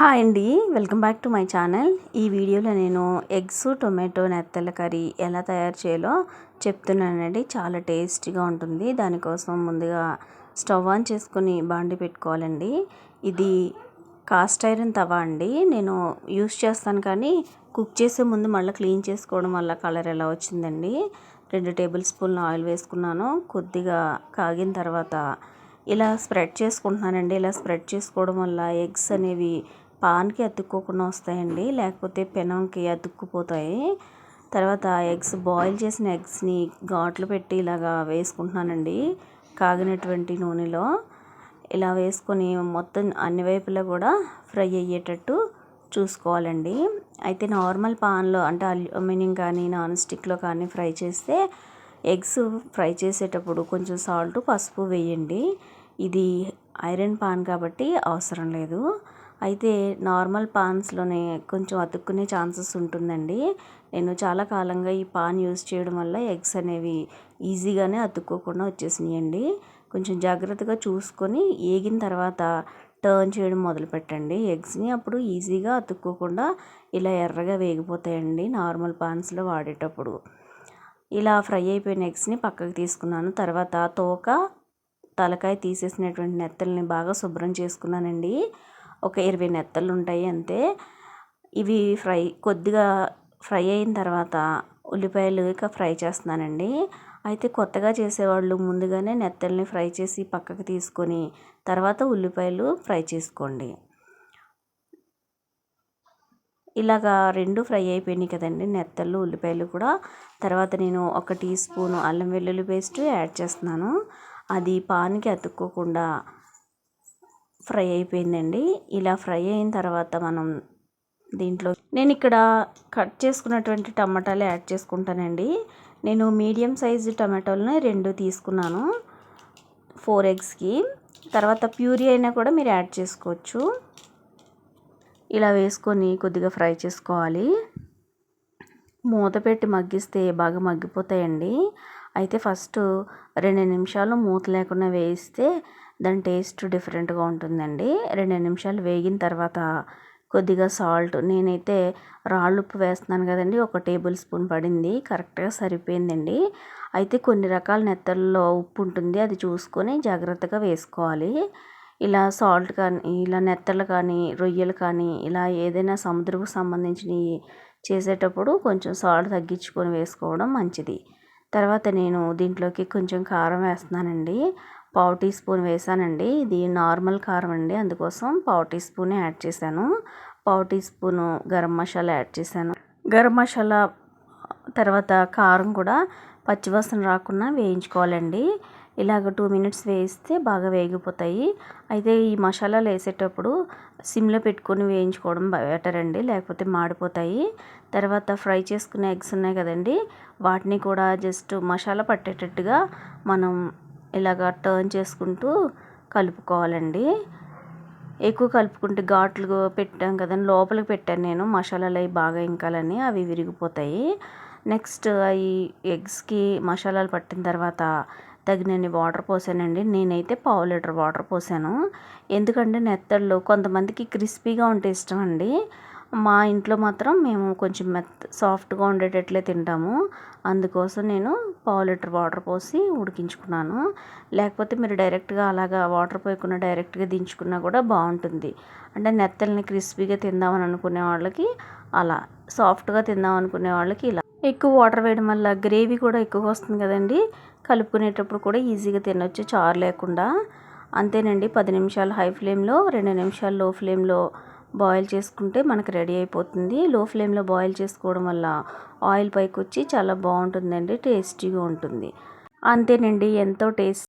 Hi అండి welcome back to my channel. ఈ వీడియోలో నేను ఎగ్స్ టొమాటో నెత్తల కర్రీ ఎలా తయారు చేయాలో చెప్తున్నానండి. చాలా టేస్టీగా ఉంటుంది. దానికోసం ముందుగా స్టవ్ ఆన్ చేసుకుని బాండి పెట్టుకోవాలండి. ఇది కాస్ట్ ఐరన్ తవా అండి. నేను యూస్ చేస్తాను కానీ కుక్ చేసే ముందు మళ్ళీ క్లీన్ చేసుకోవడం వల్ల కలర్ ఎలా వచ్చిందండి. రెండు టేబుల్ స్పూన్లు ఆయిల్ వేసుకున్నాను. కొద్దిగా కాగిన తర్వాత ఇలా స్ప్రెడ్ చేసుకుంటున్నానండి. ఇలా స్ప్రెడ్ చేసుకోవడం వల్ల ఎగ్స్ అనేవి పాన్కి అతుక్కోకుండా వస్తాయండి. లేకపోతే పెనంకి అతుక్కుపోతాయి. తర్వాత ఎగ్స్ బాయిల్ చేసిన ఎగ్స్ని ఘాట్లు పెట్టి ఇలాగా వేసుకుంటున్నానండి. కాగినటువంటి నూనెలో. ఇలా వేసుకొని మొత్తం అన్ని వైపులా కూడా ఫ్రై అయ్యేటట్టు చూసుకోవాలండి. అయితే నార్మల్ పాన్లో అంటే అల్యూమినియం కానీ నాన్ స్టిక్లో కానీ ఫ్రై చేస్తే ఎగ్స్ ఫ్రై చేసేటప్పుడు కొంచెం సాల్ట్ పసుపు వేయండి. ఇది ఐరన్ పాన్ కాబట్టి అవసరం లేదు. అయితే నార్మల్ పాన్స్లోనే కొంచెం అతుక్కునే ఛాన్సెస్ ఉంటుందండి. నేను చాలా కాలంగా ఈ పాన్ యూస్ చేయడం వల్ల ఎగ్స్ అనేవి ఈజీగానే అతుక్కోకుండా వచ్చేసినాయండి. కొంచెం జాగ్రత్తగా చూసుకొని ఏగిన తర్వాత టర్న్ చేయడం మొదలుపెట్టండి. ఎగ్స్ని అప్పుడు ఈజీగా అతుక్కోకుండా ఇలా ఎర్రగా వేగిపోతాయండి నార్మల్ పాన్స్లో వాడేటప్పుడు. ఇలా ఫ్రై అయిపోయిన ఎగ్స్ని పక్కకు తీసుకున్నాను. తర్వాత తోక తలకాయ తీసేసినటువంటి నెత్తల్ని బాగా శుభ్రం చేసుకున్నానండి. ఒక ఇరవై నెత్తలు ఉంటాయి అంతే. ఇవి ఫ్రై కొద్దిగా ఫ్రై అయిన తర్వాత ఉల్లిపాయలు ఇక ఫ్రై చేస్తున్నానండి. అయితే కొత్తగా చేసేవాళ్ళు ముందుగానే నెత్తల్ని ఫ్రై చేసి పక్కకు తీసుకొని తర్వాత ఉల్లిపాయలు ఫ్రై చేసుకోండి. ఇలాగా రెండు ఫ్రై అయిపోయినాయి కదండి నెత్తళ్ళు ఉల్లిపాయలు కూడా. తర్వాత నేను ఒక టీ స్పూన్ అల్లం వెల్లుల్లి పేస్ట్ యాడ్ చేస్తున్నాను. అది పాన్కి అతుక్కోకుండా ఫ్రై అయిపోయిందండి. ఇలా ఫ్రై అయిన తర్వాత మనం దీంట్లో నేను ఇక్కడ కట్ చేసుకున్నటువంటి టమాటాలు యాడ్ చేసుకుంటానండి. నేను మీడియం సైజు టమాటోలని రెండు తీసుకున్నాను ఫోర్ ఎగ్స్కి. తర్వాత ప్యూరీ అయినా కూడా మీరు యాడ్ చేసుకోవచ్చు. ఇలా వేసుకొని కొద్దిగా ఫ్రై చేసుకోవాలి. మూత పెట్టి మగ్గిస్తే బాగా మగ్గిపోతాయండి. అయితే ఫస్ట్ రెండు నిమిషాలు మూత లేకుండా వేయిస్తే దాని టేస్ట్ డిఫరెంట్గా ఉంటుందండి. రెండు నిమిషాలు వేగిన తర్వాత కొద్దిగా సాల్ట్ నేనైతే రాళ్ళు ఉప్పు వేస్తున్నాను కదండి ఒక టేబుల్ స్పూన్ పడింది కరెక్ట్గా సరిపోయిందండి. అయితే కొన్ని రకాల నెత్తల్లో ఉప్పు ఉంటుంది అది చూసుకొని జాగ్రత్తగా వేసుకోవాలి. ఇలా సాల్ట్ కానీ ఇలా నెత్తలు కానీ రొయ్యలు కానీ ఇలా ఏదైనా సముద్రకు సంబంధించినవి చేసేటప్పుడు కొంచెం సాల్ట్ తగ్గించుకొని వేసుకోవడం మంచిది. తర్వాత నేను దీంట్లోకి కొంచెం కారం వేస్తున్నానండి. పావు టీ స్పూన్ వేసానండి. ఇది నార్మల్ కారం అండి. అందుకోసం పావు టీ స్పూన్ యాడ్ చేశాను. పావు teaspoon garam masala add చేశాను. గరం మసాలా తర్వాత కారం కూడా పచ్చివాసన రాకుండా వేయించుకోవాలండి. ఇలాగ టూ మినిట్స్ వేయిస్తే బాగా వేగిపోతాయి. అయితే ఈ మసాలాలు వేసేటప్పుడు సిమ్లో పెట్టుకొని వేయించుకోవడం బెటర్ అండి లేకపోతే మాడిపోతాయి. తర్వాత ఫ్రై చేసుకునే ఎగ్స్ ఉన్నాయి కదండి వాటిని కూడా జస్ట్ మసాలా పట్టేటట్టుగా మనం ఇలాగ టర్న్ చేసుకుంటూ కలుపుకోవాలండి. ఎక్కువ కలుపుకుంటే ఘాట్లు పెట్టాం కదండి లోపలికి పెట్టాను నేను మసాలాలు అవి బాగా ఇంకాలని అవి విరిగిపోతాయి. నెక్స్ట్ అవి ఎగ్స్కి మసాలాలు పట్టిన తర్వాత తగినన్ని వాటర్ పోసానండి. నేనైతే పావు లీటర్ వాటర్ పోసాను. ఎందుకంటే నెత్తళ్ళు కొంతమందికి క్రిస్పీగా ఉంటే ఇష్టం అండి మా ఇంట్లో మాత్రం మేము కొంచెం మెత్త సాఫ్ట్గా ఉండేటట్లే తింటాము. అందుకోసం నేను పావు లీటర్ వాటర్ పోసి ఉడికించుకున్నాను. లేకపోతే మీరు డైరెక్ట్గా అలాగా వాటర్ పోయకుండా డైరెక్ట్గా దించుకున్నా కూడా బాగుంటుంది. అంటే నెత్తల్ని క్రిస్పీగా తిందామని అనుకునే వాళ్ళకి అలా సాఫ్ట్గా తిందాం అనుకునే వాళ్ళకి ఇలా ఎక్కువ వాటర్ వేయడం వల్ల గ్రేవీ కూడా ఎక్కువ వస్తుంది కదండి. కలుపుకునేటప్పుడు కూడా ఈజీగా తినొచ్చు చారు లేకుండా. అంతేనండి పది నిమిషాలు హై ఫ్లేమ్లో రెండు నిమిషాలు లో ఫ్లేమ్లో బాయిల్ చేసుకుంటే మనకు రెడీ అయిపోతుంది. లో ఫ్లేమ్లో బాయిల్ చేసుకోవడం వల్ల ఆయిల్ పైకి వచ్చి చాలా బాగుంటుందండి టేస్టీగా ఉంటుంది. అంతేనండి ఎంతో టేస్ట్